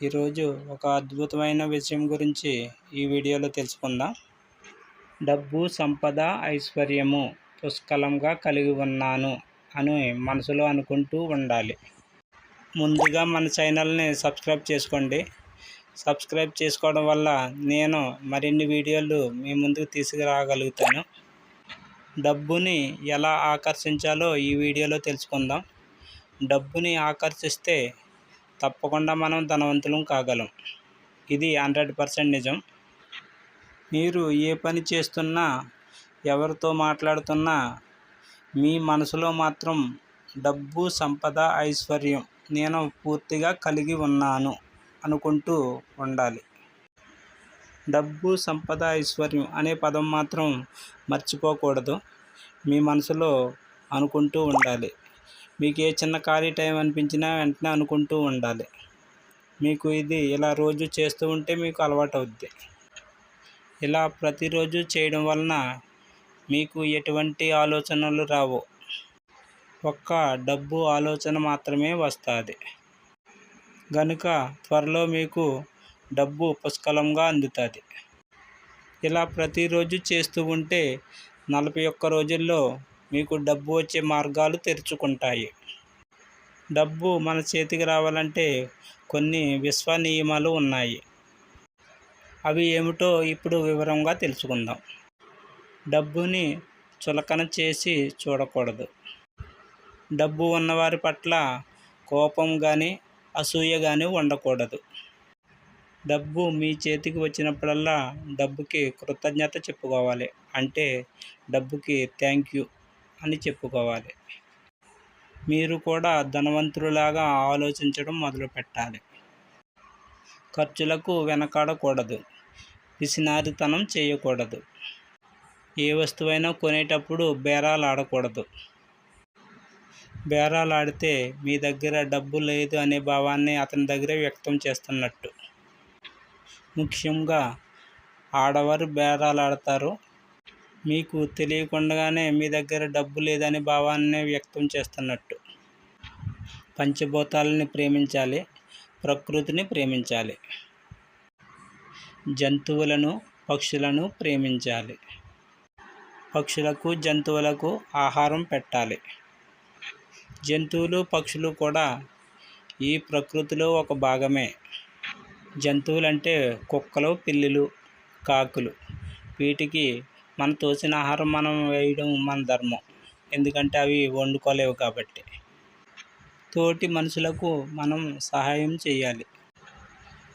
ఈరోజు ఒక అద్భుతమైన విషయం గురించి ఈ వీడియోలో తెలుసుకుందాం. డబ్బు సంపద ఐశ్వర్యము పుష్కలంగా కలిగి ఉన్నాను అని మనసులో అనుకుంటూ ఉండాలి. ముందుగా మన ఛానల్ని సబ్స్క్రైబ్ చేసుకోండి. సబ్స్క్రైబ్ చేసుకోవడం వల్ల నేను మరిన్ని వీడియోలు మీ ముందుకు తీసుకురాగలుగుతాను. డబ్బుని ఎలా ఆకర్షించాలో ఈ వీడియోలో తెలుసుకుందాం. డబ్బుని ఆకర్షిస్తే తప్పకుండా మనం ధనవంతులం కాగలం. ఇది హండ్రెడ్ పర్సెంట్ నిజం. మీరు ఏ పని చేస్తున్నా ఎవరితో మాట్లాడుతున్నా మీ మనసులో మాత్రం డబ్బు సంపద ఐశ్వర్యం నేను పూర్తిగా కలిగి ఉన్నాను అనుకుంటూ ఉండాలి. డబ్బు సంపద ఐశ్వర్యం అనే పదం మాత్రం మర్చిపోకూడదు. మీ మనసులో అనుకుంటూ ఉండాలి. మీకు ఏ చిన్న ఖాళీ టైం అనిపించినా వెంటనే అనుకుంటూ ఉండాలి. మీకు ఇది ఇలా రోజు చేస్తూ ఉంటే మీకు అలవాటు అవుద్ది ఇలా ప్రతిరోజు చేయడం వలన మీకు ఎటువంటి ఆలోచనలు రావు. ఒక్క డబ్బు ఆలోచన మాత్రమే వస్తుంది. గనుక త్వరలో మీకు డబ్బు పుష్కలంగా అందుతుంది. ఇలా ప్రతిరోజు చేస్తూ ఉంటే నలభై ఒక్క రోజుల్లో మీకు డబ్బు వచ్చే మార్గాలు తెరుచుకుంటాయి. డబ్బు మన చేతికి రావాలంటే కొన్ని విశ్వ నియమాలు ఉన్నాయి. అవి ఏమిటో ఇప్పుడు వివరంగా తెలుసుకుందాం. డబ్బుని చులకన చేసి చూడకూడదు. డబ్బు ఉన్నవారి పట్ల కోపం కానీ అసూయ కానీ ఉండకూడదు. డబ్బు మీ చేతికి వచ్చినప్పుడల్లా డబ్బుకి కృతజ్ఞత చెప్పుకోవాలి. అంటే డబ్బుకి థ్యాంక్ యూ. అని చెప్పుకోవాలి. మీరు కూడా ధనవంతులాగా ఆలోచించడం మొదలు పెట్టాలి. ఖర్చులకు వెనకాడకూడదు. పిసినారితనం చేయకూడదు. ఏ వస్తువైనా కొనేటప్పుడు బేరాలు ఆడకూడదు. బేరాలు ఆడితే మీ దగ్గర డబ్బు లేదు అనే భావాన్ని అతని దగ్గర వ్యక్తం చేస్తున్నట్టు. ముఖ్యంగా ఆడవారు బేరాలు ఆడతారు మీకు తెలియకుండానే మీ దగ్గర డబ్బు లేదనే భావాన్ని వ్యక్తం చేస్తున్నట్టు. పంచభూతాలని ప్రేమించాలి ప్రకృతిని ప్రేమించాలి. జంతువులను పక్షులను ప్రేమించాలి. పక్షులకు జంతువులకు ఆహారం పెట్టాలి. జంతువులు పక్షులు కూడా ఈ ప్రకృతిలో ఒక భాగమే. జంతువులంటే కుక్కలు పిల్లులు కాకులు వీటికి మన తోసిన ఆహారం మనం వేయడం మన ధర్మం. ఎందుకంటే అవి వండుకోలేవు కాబట్టి. తోటి మనుషులకు మనం సహాయం చేయాలి.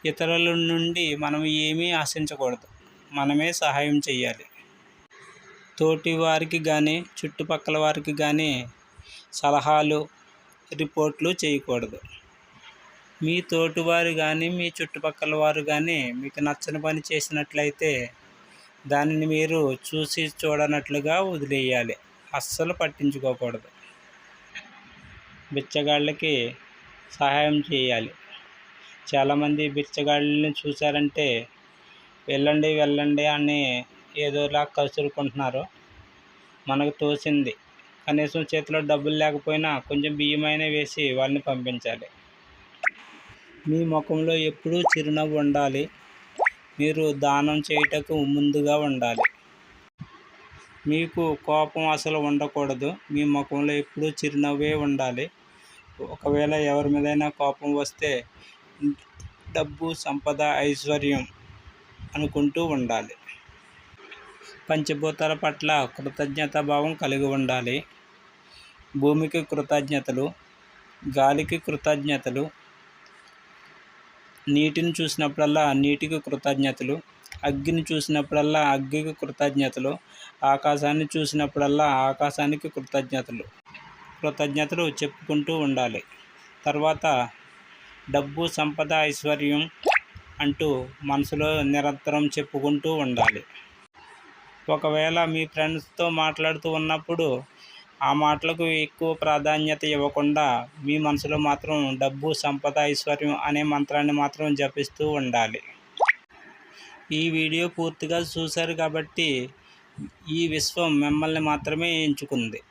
ఇతరుల నుండి మనం ఏమీ ఆశించకూడదు. మనమే సహాయం చేయాలి. తోటి వారికి కానీ చుట్టుపక్కల వారికి కానీ సలహాలు రిపోర్ట్లు చేయకూడదు. మీ తోటివారు కానీ మీ చుట్టుపక్కల వారు కానీ మీకు నచ్చని పని చేసినట్లయితే దానిని మీరు చూసి చూడనట్లుగా వదిలేయాలి. అస్సలు పట్టించుకోకూడదు. బిచ్చగాళ్ళకి సహాయం చేయాలి. చాలామంది బిచ్చగాళ్ళని చూశారంటే వెళ్ళండి వెళ్ళండి అని ఏదోలా కసురుకుంటున్నారు. మనకు తోసింది. కనీసం చేతిలో డబ్బులు లేకపోయినా కొంచెం బియ్యమైనా వేసి వాళ్ళని పంపించాలి. మీ ముఖంలో ఎప్పుడూ చిరునవ్వు ఉండాలి. మీరు దానం చేయుటకు ముందుగా ఉండాలి మీకు కోపం అసలు ఉండకూడదు. మీ ముఖంలో ఎప్పుడూ చిరునవ్వే ఉండాలి. ఒకవేళ ఎవరి మీదైనా కోపం వస్తే డబ్బు సంపద ఐశ్వర్యం అనుకుంటూ ఉండాలి. పంచభూతాల పట్ల కృతజ్ఞతా భావం కలిగి ఉండాలి. భూమికి కృతజ్ఞతలు గాలికి కృతజ్ఞతలు నీటిని చూసినప్పుడల్లా నీటికి కృతజ్ఞతలు అగ్గిని చూసినప్పుడల్లా అగ్గికి కృతజ్ఞతలు ఆకాశాన్ని చూసినప్పుడల్లా ఆకాశానికి కృతజ్ఞతలు. కృతజ్ఞతలు చెప్పుకుంటూ ఉండాలి. తర్వాత డబ్బు సంపద ఐశ్వర్యం అంటూ మనసులో నిరంతరం చెప్పుకుంటూ ఉండాలి. ఒకవేళ మీ ఫ్రెండ్స్తో మాట్లాడుతూ ఉన్నప్పుడు ఆ మాటలకు ఎక్కువ ప్రాధాన్యత ఇవ్వకుండా మీ మనసులో మాత్రం డబ్బు సంపద ఐశ్వర్యం అనే మంత్రాన్ని మాత్రం జపిస్తూ ఉండాలి. ఈ వీడియో పూర్తిగా చూశారు కాబట్టి ఈ విశ్వం మిమ్మల్ని మాత్రమే ఎంచుకుంది.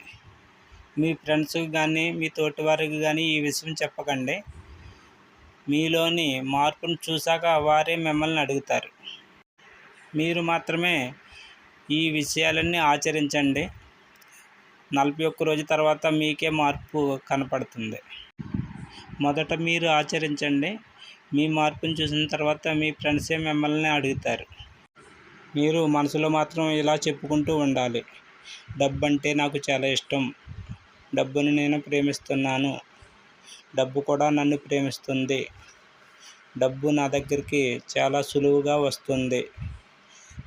మీ ఫ్రెండ్స్కి కానీ మీ తోటి వారికి కానీ ఈ విషయం చెప్పకండి. మీలోని మార్పును చూశాక వారే మిమ్మల్ని అడుగుతారు. మీరు మాత్రమే ఈ విషయాలన్నీ ఆచరించండి. నలభై ఒక్క రోజు తర్వాత మీకే మార్పు కనపడుతుంది. మొదట మీరు ఆచరించండి. మీ మార్పును చూసిన తర్వాత మీ ఫ్రెండ్సే మిమ్మల్ని అడుగుతారు. మీరు మనసులో మాత్రం ఇలా చెప్పుకుంటూ ఉండాలి. డబ్బు అంటే నాకు చాలా ఇష్టం. డబ్బుని నేను ప్రేమిస్తున్నాను. డబ్బు కూడా నన్ను ప్రేమిస్తుంది. డబ్బు నా దగ్గరికి చాలా సులువుగా వస్తుంది.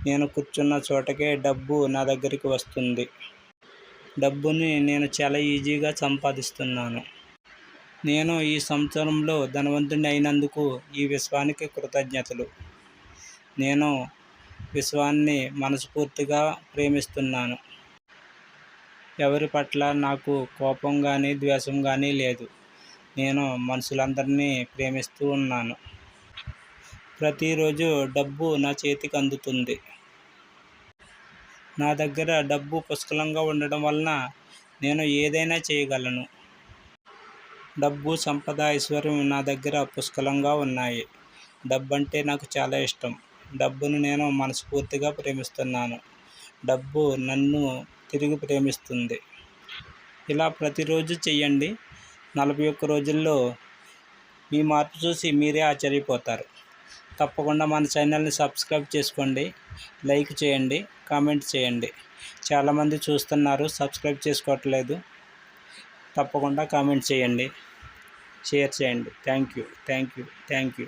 నేను కూర్చున్న చోటకే డబ్బు నా దగ్గరికి వస్తుంది. డబ్బుని నేను చాలా ఈజీగా సంపాదిస్తున్నాను. నేను ఈ సంవత్సరంలో ధనవంతుని అయినందుకు ఈ విశ్వానికి కృతజ్ఞతలు. నేను విశ్వాన్ని మనస్ఫూర్తిగా ప్రేమిస్తున్నాను. ఎవరి పట్ల నాకు కోపం కానీ ద్వేషం కానీ లేదు. నేను మనుషులందరినీ ప్రేమిస్తూ ఉన్నాను. ప్రతిరోజు డబ్బు నా చేతికి అందుతుంది. నా దగ్గర డబ్బు పుష్కలంగా ఉండడం వలన నేను ఏదైనా చేయగలను. డబ్బు సంపద ఐశ్వర్యం నా దగ్గర పుష్కలంగా ఉన్నాయి. డబ్బు అంటే నాకు చాలా ఇష్టం. డబ్బును నేను మనస్ఫూర్తిగా ప్రేమిస్తున్నాను. డబ్బు నన్ను తిరిగి ప్రేమిస్తుంది. ఇలా ప్రతిరోజు చెయ్యండి. నలభై ఒక్క రోజుల్లో మీ మార్పు చూసి మీరే ఆశ్చర్యపోతారు. తప్పకుండా మన ఛానల్ని సబ్స్క్రైబ్ చేసుకోండి లైక్ చేయండి కామెంట్ చేయండి. చాలామంది చూస్తున్నారు సబ్స్క్రైబ్ చేసుకోవట్లేదు. తప్పకుండా కామెంట్ చేయండి. షేర్ చేయండి. Thank you thank you thank you.